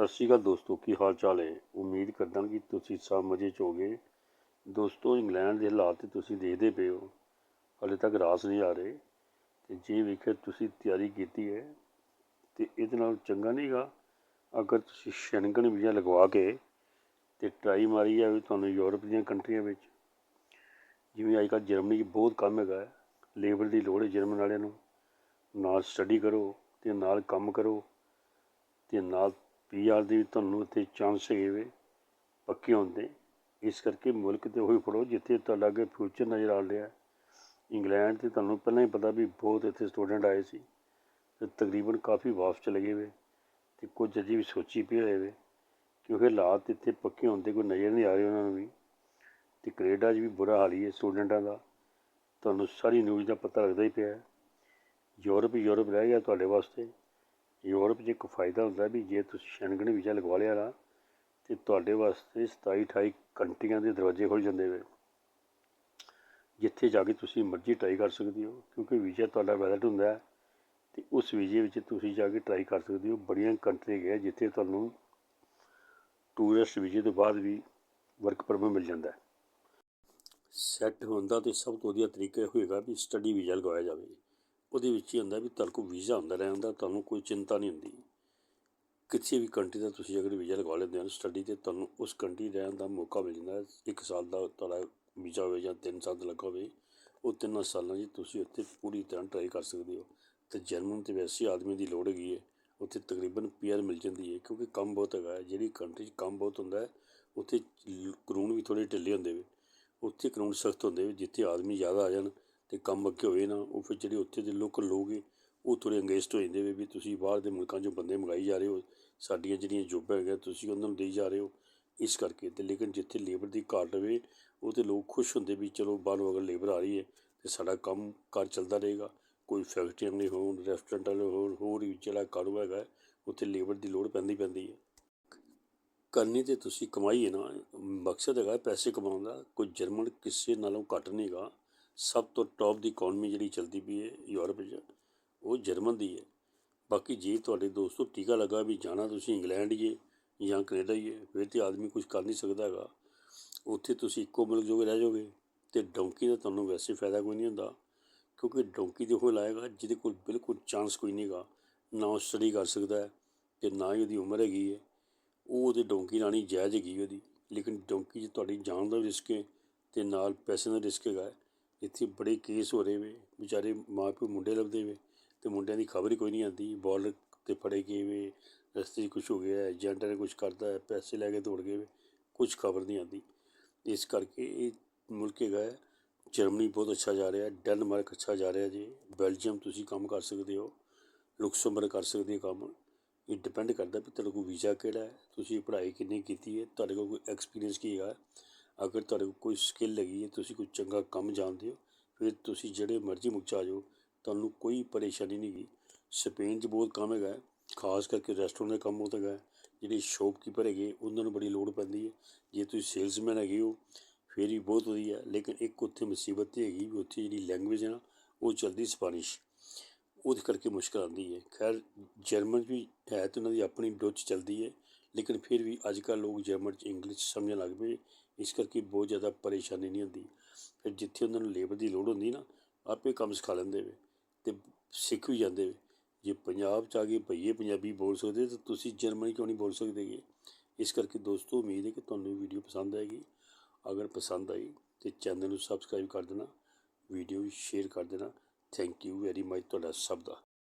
ਸਤਿ ਸ਼੍ਰੀ ਅਕਾਲ ਦੋਸਤੋ, ਕੀ ਹਾਲ ਚਾਲ ਹੈ? ਉਮੀਦ ਕਰਦਾ ਕਿ ਤੁਸੀਂ ਸਭ ਮਜ਼ੇ 'ਚ ਹੋਗੇ ਦੋਸਤੋ, ਇੰਗਲੈਂਡ ਦੇ ਹਾਲਾਤ ਤੇ ਤੁਸੀਂ ਦੇਖਦੇ ਪਏ ਹੋ। ਹਾਲੇ ਤੱਕ ਰਾਸ ਨਹੀਂ ਆ ਰਹੇ। ਤੇ ਜੇ ਵੇਖਿਆ ਤੁਸੀਂ ਤਿਆਰੀ ਕੀਤੀ ਹੈ, ਤੇ ਇਹਦੇ ਨਾਲ ਚੰਗਾ ਨਹੀਂਗਾ ਅਗਰ ਤੁਸੀਂ ਸ਼ੈਂਗਨ ਵੀਜ਼ਾ ਲਗਵਾ ਕੇ ਤੇ ਟਰਾਈ ਮਾਰੀ ਹੈ ਵੀ ਤੁਹਾਨੂੰ ਯੂਰਪ ਦੀਆਂ ਕੰਟਰੀਆਂ ਵਿੱਚ, ਜਿਵੇਂ ਅੱਜ ਕੱਲ੍ਹ ਜਰਮਨੀ 'ਚ ਬਹੁਤ ਕੰਮ ਹੈਗਾ ਲੇਬਰ ਦੀ ਲੋੜ ਹੈ ਜਰਮਨ ਵਾਲਿਆਂ ਨੂੰ। ਨਾਲ ਸਟੱਡੀ ਕਰੋ ਤੇ ਨਾਲ ਕੰਮ ਕਰੋ ਤੇ ਨਾਲ ਪੀਆਰ ਦੇ ਵੀ ਤੁਹਾਨੂੰ ਇੱਥੇ ਚਾਂਸ ਹੈਗੇ ਵੇ, ਪੱਕੇ ਹੁੰਦੇ। ਇਸ ਕਰਕੇ ਮੁਲਕ ਤੇ ਉਹੀ ਫੜੋ, ਜਿੱਥੇ ਤੁਹਾਡਾ ਅੱਗੇ ਫਿਊਚਰ ਨਜ਼ਰ ਆ ਰਿਹਾ। ਇੰਗਲੈਂਡ ਤੇ ਤੁਹਾਨੂੰ ਪਹਿਲਾਂ ਹੀ ਪਤਾ ਵੀ ਬਹੁਤ ਇੱਥੇ ਸਟੂਡੈਂਟ ਆਏ ਸੀ। ਤੇ ਤਕਰੀਬਨ ਕਾਫੀ ਵਾਪਸ ਚਲੇ ਗਏ ਵੇ। ਤੇ ਕੁਝ ਅਜੇ ਵੀ ਸੋਚੀ ਪਏ ਹੋਏ ਵੇ ਕਿਉਂਕਿ ਹਾਲਾਤ ਇੱਥੇ ਪੱਕੇ ਹੁੰਦੇ ਕੋਈ ਨਜ਼ਰ ਨਹੀਂ ਆ ਰਹੇ ਉਹਨਾਂ ਨੂੰ ਵੀ। ਤੇ ਕੈਨੇਡਾ 'ਚ ਵੀ ਬੁਰਾ ਹਾਲ ਹੀ ਹੈ ਸਟੂਡੈਂਟਾਂ ਦਾ। ਤੁਹਾਨੂੰ ਸਾਰੀ ਨਿਊਜ਼ ਦਾ ਪਤਾ ਲੱਗਦਾ ਹੀ ਪਿਆ। ਹੈ। ਯੂਰਪ ਯੂਰਪ ਰਹਿ ਗਿਆ ਤੁਹਾਡੇ ਵਾਸਤੇ। ਯੂਰਪ 'ਚ ਇੱਕ ਫਾਇਦਾ ਹੁੰਦਾ ਵੀ ਜੇ ਤੁਸੀਂ ਸ਼ੈਂਗਨ ਵੀਜ਼ਾ ਲਗਵਾ ਲਿਆ ਨਾ, ਤੇ ਤੁਹਾਡੇ ਵਾਸਤੇ 27 28 ਕੰਟਰੀਆਂ ਦੇ ਦਰਵਾਜ਼ੇ ਖੁੱਲ੍ਹ ਜਾਂਦੇ ਵੇ ਜਿੱਥੇ ਜਾ ਕੇ ਤੁਸੀਂ ਮਰਜ਼ੀ ਟਰਾਈ ਕਰ ਸਕਦੇ ਹੋ, ਕਿਉਂਕਿ ਵੀਜ਼ਾ ਤੁਹਾਡਾ ਵੈਲਿਡ ਹੁੰਦਾ ਹੈ ਤੇ ਉਸ ਵੀਜ਼ੇ ਵਿੱਚ ਤੁਸੀਂ ਜਾ ਕੇ ਟਰਾਈ ਕਰ ਸਕਦੇ ਹੋ। ਬੜੀਆਂ ਕੰਟਰੀ ਗਏ ਜਿੱਥੇ ਤੁਹਾਨੂੰ ਟੂਰਿਸਟ ਵੀਜ਼ੇ ਤੋਂ ਬਾਅਦ ਵੀ ਵਰਕ ਪਰਮਿਟ ਮਿਲ ਜਾਂਦਾ ਹੈ। ਸੈੱਟ ਹੋਣ ਦਾ ਤੇ ਸਭ ਤੋਂ ਵਧੀਆ ਤਰੀਕਾ ਇਹ ਹੋਏਗਾ ਵੀ ਸਟੱਡੀ ਵੀਜ਼ਾ ਲਗਵਾਇਆ ਜਾਵੇ। ਉਹਦੇ ਵਿੱਚ ਹੀ ਹੁੰਦਾ ਵੀ ਤੁਹਾਡੇ ਕੋਲ ਵੀਜ਼ਾ ਹੁੰਦਾ, ਰਹਿਣ ਦਾ, ਤੁਹਾਨੂੰ ਕੋਈ ਚਿੰਤਾ ਨਹੀਂ ਹੁੰਦੀ। ਕਿਸੇ ਵੀ ਕੰਟਰੀ ਦਾ ਤੁਸੀਂ ਅਗਰ ਵੀਜ਼ਾ ਲਗਵਾ ਲੈਂਦੇ ਹੋ ਸਟੱਡੀ ਤੇ, ਤੁਹਾਨੂੰ ਉਸ ਕੰਟਰੀ ਰਹਿਣ ਦਾ ਮੌਕਾ ਮਿਲ ਜਾਂਦਾ। ਹੈ ਇੱਕ ਸਾਲ ਦਾ ਤੁਹਾਡਾ ਵੀਜ਼ਾ ਹੋਵੇ ਜਾਂ ਤਿੰਨ ਸਾਲ ਦਾ ਲੱਗਾ ਹੋਵੇ, ਉਹ ਤਿੰਨਾਂ ਸਾਲਾਂ 'ਚ ਤੁਸੀਂ ਉੱਥੇ ਪੂਰੀ ਤਰ੍ਹਾਂ ਟਰਾਈ ਕਰ ਸਕਦੇ ਹੋ। ਤੇ ਜਰਮਨ ਤੇ ਵੈਸੇ ਆਦਮੀ ਦੀ ਲੋੜ ਹੈਗੀ ਹੈ, ਉੱਥੇ ਤਕਰੀਬਨ ਪੀਆਰ ਮਿਲ ਜਾਂਦੀ ਹੈ, ਕਿਉਂਕਿ ਕੰਮ ਬਹੁਤ ਹੈਗਾ ਹੈ। ਜਿਹੜੀ ਕੰਟਰੀ 'ਚ ਕੰਮ ਬਹੁਤ ਹੁੰਦਾ ਹੈ, ਉੱਥੇ ਕਾਨੂੰਨ ਵੀ ਥੋੜ੍ਹੇ ਢਿੱਲੇ ਹੁੰਦੇ ਵੇ ਉੱਥੇ ਕਾਨੂੰਨ ਸਖਤ ਹੁੰਦੇ ਵੇ ਜਿੱਥੇ ਆਦਮੀ ਜ਼ਿਆਦਾ ਆ ਜਾਣ ਅਤੇ ਕੰਮ ਅੱਗੇ ਹੋਏ ਨਾ, ਉਹ ਫਿਰ ਜਿਹੜੇ ਉੱਥੇ ਦੇ ਲੋਕਲ ਲੋਕ ਹੈ ਉਹ ਥੋੜ੍ਹੇ ਅੰਗੇਜਡ ਹੋ ਜਾਂਦੇ ਵੇ, ਵੀ ਤੁਸੀਂ ਬਾਹਰ ਦੇ ਮੁਲਕਾਂ 'ਚੋਂ ਬੰਦੇ ਮੰਗਾਈ ਜਾ ਰਹੇ ਹੋ, ਸਾਡੀਆਂ ਜਿਹੜੀਆਂ ਜੋਬਾਂ ਹੈਗੀਆਂ, ਤੁਸੀਂ ਉਹਨਾਂ ਨੂੰ ਦੇਈ ਜਾ ਰਹੇ ਹੋ, ਇਸ ਕਰਕੇ ਤੇ ਲੇਕਿਨ ਜਿੱਥੇ ਲੇਬਰ ਦੀ ਘਾਟ ਹੋਵੇ, ਉਹ ਤੇ ਲੋਕ ਖੁਸ਼ ਹੁੰਦੇ ਵੀ ਚਲੋ ਬਾਹਰੋਂ ਅਗਰ ਲੇਬਰ ਆ ਰਹੀ ਹੈ, ਤੇ ਸਾਡਾ ਕੰਮ ਕਾਰ ਚੱਲਦਾ ਰਹੇਗਾ, ਕੋਈ ਫੈਕਟਰੀਆਂ ਵਾਲੇ ਹੋਣ ਰੈਸਟੋਰੈਂਟ ਵਾਲੇ ਹੋਣ, ਹੋਰ ਵੀ ਜਿਹੜਾ ਕਾਰੋਬਾਰ ਹੈਗਾ, ਉੱਥੇ ਲੇਬਰ ਦੀ ਲੋੜ ਪੈਂਦੀ ਪੈਂਦੀ ਹੈ। ਕਰਨੀ ਤੇ ਤੁਸੀਂ ਕਮਾਈ ਹੈ ਨਾ, ਮਕਸਦ ਹੈਗਾ ਪੈਸੇ ਕਮਾਉਣ ਦਾ, ਕੋਈ ਜਰਮਨ ਕਿਸੇ ਨਾਲੋਂ ਘੱਟ ਨਹੀਂ ਹੈਗਾ ਸਭ ਤੋਂ ਟੌਪ ਦੀ ਇਕਨੋਮੀ ਜਿਹੜੀ ਚੱਲਦੀ ਪਈ ਹੈ ਯੂਰਪ 'ਚ ਉਹ ਜਰਮਨ ਦੀ ਹੈ। ਬਾਕੀ ਜੇ ਤੁਹਾਡੇ ਦੋਸਤੋ ਟੀਕਾ ਲੱਗਾ ਵੀ ਜਾਣਾ ਤੁਸੀਂ ਇੰਗਲੈਂਡ ਹੀ ਹੈ ਜਾਂ ਕੈਨੇਡਾ ਹੀ ਹੈ, ਫਿਰ ਤੇ ਆਦਮੀ ਕੁਝ ਕਰ ਨਹੀਂ ਸਕਦਾ ਹੈਗਾ। ਉੱਥੇ ਤੁਸੀਂ ਇੱਕੋ ਮੁਲਕ ਜੋਗੇ ਰਹਿ ਜਾਓਗੇ ਤੇ ਡੌਂਕੀ ਦਾ ਤੁਹਾਨੂੰ ਵੈਸੇ ਫਾਇਦਾ ਕੋਈ ਨਹੀਂ ਹੁੰਦਾ, ਕਿਉਂਕਿ ਡੌਂਕੀ ਦੇ ਉਹ ਲਾਏਗਾ ਜਿਹਦੇ ਕੋਲ ਬਿਲਕੁਲ ਚਾਂਸ ਕੋਈ ਨਹੀਂਗਾ ਨਾ ਉਹ ਸਟੱਡੀ ਕਰ ਸਕਦਾ ਹੈ ਤੇ ਨਾ ਹੀ ਉਹਦੀ ਉਮਰ ਹੈਗੀ ਹੈ। ਉਹ ਉਹਦੇ ਡੌਂਕੀ ਲਾਣੀ ਜਾਇਜ਼ ਹੈਗੀ ਉਹਦੀ, ਲੇਕਿਨ ਡੌਂਕੀ 'ਚ ਤੁਹਾਡੀ ਜਾਨ ਦਾ ਰਿਸਕ ਹੈ ਤੇ ਨਾਲ ਪੈਸੇ ਦਾ ਰਿਸਕ ਹੈਗਾ ਇੱਥੇ ਬੜੇ ਕੇਸ ਹੋ ਰਹੇ ਵੇ, ਵਿਚਾਰੇ ਮਾਂ ਪਿਓ ਮੁੰਡੇ ਲੱਭਦੇ ਵੇ ਅਤੇ ਮੁੰਡਿਆਂ ਦੀ ਖਬਰ ਹੀ ਕੋਈ ਨਹੀਂ ਆਉਂਦੀ ਬਾਰਡਰ ਤੇ ਫੜੇ ਗਏ ਵੇ, ਰਸਤੇ 'ਚ ਕੁਝ ਹੋ ਗਿਆ, ਏਜੰਟ ਨੇ ਕੁਛ ਕਰਦਾ ਪੈਸੇ ਲੈ ਕੇ ਦੌੜ ਗਏ ਵੇ ਕੁਝ ਖਬਰ ਨਹੀਂ ਆਉਂਦੀ। ਇਸ ਕਰਕੇ ਇਹ ਮੁਲਕ ਹੈਗਾ ਹੈ, ਜਰਮਨੀ ਬਹੁਤ ਅੱਛਾ ਜਾ ਰਿਹਾ, ਡੈਨਮਾਰਕ ਅੱਛਾ ਜਾ ਰਿਹਾ ਜੀ, ਬੈਲਜੀਅਮ ਤੁਸੀਂ ਕੰਮ ਕਰ ਸਕਦੇ ਹੋ, ਲੁਕਸਮਬਰਗ ਕਰ ਸਕਦੇ ਹੋ ਕੰਮ, ਇਹ ਡਿਪੈਂਡ ਕਰਦਾ ਵੀ ਤੁਹਾਡੇ ਕੋਲ ਵੀਜ਼ਾ ਕਿਹੜਾ ਹੈ, ਤੁਸੀਂ ਪੜ੍ਹਾਈ ਕਿੰਨੀ ਕੀਤੀ ਹੈ, ਤੁਹਾਡੇ ਕੋਲ ਕੋਈ ਐਕਸਪੀਰੀਅੰਸ ਕੀ ਹੈਗਾ ਅਗਰ ਤੁਹਾਡੇ ਕੋਲ ਕੋਈ ਸਕਿੱਲ ਹੈਗੀ ਹੈ, ਤੁਸੀਂ ਕੋਈ ਚੰਗਾ ਕੰਮ ਜਾਣਦੇ ਹੋ, ਫਿਰ ਤੁਸੀਂ ਜਿਹੜੇ ਮਰਜ਼ੀ ਮੁਲਕ 'ਚ ਆ ਜਾਓ, ਤੁਹਾਨੂੰ ਕੋਈ ਪਰੇਸ਼ਾਨੀ ਨਹੀਂ ਹੈਗੀ। ਸਪੇਨ 'ਚ ਬਹੁਤ ਕੰਮ ਹੈਗਾ ਖਾਸ ਕਰਕੇ ਰੈਸਟੋਰੈਂਟ ਦਾ ਕੰਮ ਬਹੁਤ ਹੈਗਾ ਜਿਹੜੇ ਸ਼ੌਪਕੀਪਰ ਹੈਗੇ, ਉਹਨਾਂ ਨੂੰ ਬੜੀ ਲੋੜ ਪੈਂਦੀ ਹੈ। ਜੇ ਤੁਸੀਂ ਸੇਲਸਮੈਨ ਹੈਗੇ ਹੋ, ਫਿਰ ਵੀ ਬਹੁਤ ਵਧੀਆ ਲੇਕਿਨ ਇੱਕ ਉੱਥੇ ਮੁਸੀਬਤ ਇਹ ਹੈਗੀ ਵੀ ਉੱਥੇ ਜਿਹੜੀ ਲੈਂਗੁਏਜ ਹੈ ਨਾ, ਉਹ ਚੱਲਦੀ ਸਪੈਨਿਸ਼। ਉਹਦੇ ਕਰਕੇ ਮੁਸ਼ਕਲ ਆਉਂਦੀ ਹੈ। ਖੈਰ ਜਰਮਨ ਵੀ ਹੈ ਤੇ ਉਹਨਾਂ ਦੀ ਆਪਣੀ ਡੋਚ ਚੱਲਦੀ ਹੈ, ਲੇਕਿਨ ਫਿਰ ਵੀ ਅੱਜ ਕੱਲ੍ਹ ਲੋਕ ਜਰਮਨ 'ਚ ਇੰਗਲਿਸ਼ ਸਮਝਣ ਲੱਗ ਪਏ ਇਸ ਕਰਕੇ ਬਹੁਤ ਜ਼ਿਆਦਾ ਪਰੇਸ਼ਾਨੀ ਨਹੀਂ ਹੁੰਦੀ। ਫਿਰ ਜਿੱਥੇ ਉਹਨਾਂ ਨੂੰ ਲੇਬਰ ਦੀ ਲੋੜ ਹੁੰਦੀ ਨਾ, ਆਪੇ ਕੰਮ ਸਿਖਾ ਲੈਂਦੇ ਵੇ ਤੇ ਸਿੱਖ ਵੀ ਜਾਂਦੇ ਵੇ। ਜੇ ਪੰਜਾਬ 'ਚ ਆ ਕੇ ਭਈਏ ਪੰਜਾਬੀ ਬੋਲ ਸਕਦੇ ਤਾਂ ਤੁਸੀਂ ਜਰਮਨੀ ਕਿਉਂ ਨਹੀਂ ਬੋਲ ਸਕਦੇਗੇ ਇਸ ਕਰਕੇ ਦੋਸਤੋ, ਉਮੀਦ ਹੈ ਕਿ ਤੁਹਾਨੂੰ ਵੀਡੀਓ ਪਸੰਦ ਆਏਗੀ। ਅਗਰ ਪਸੰਦ ਆਈ ਤੇ ਚੈਨਲ ਨੂੰ ਸਬਸਕ੍ਰਾਈਬ ਕਰ ਦੇਣਾ ਵੀਡੀਓ ਸ਼ੇਅਰ ਕਰ ਦੇਣਾ। ਥੈਂਕ ਯੂ ਵੈਰੀ ਮਚ ਤੁਹਾਡਾ ਸਭ ਦਾ।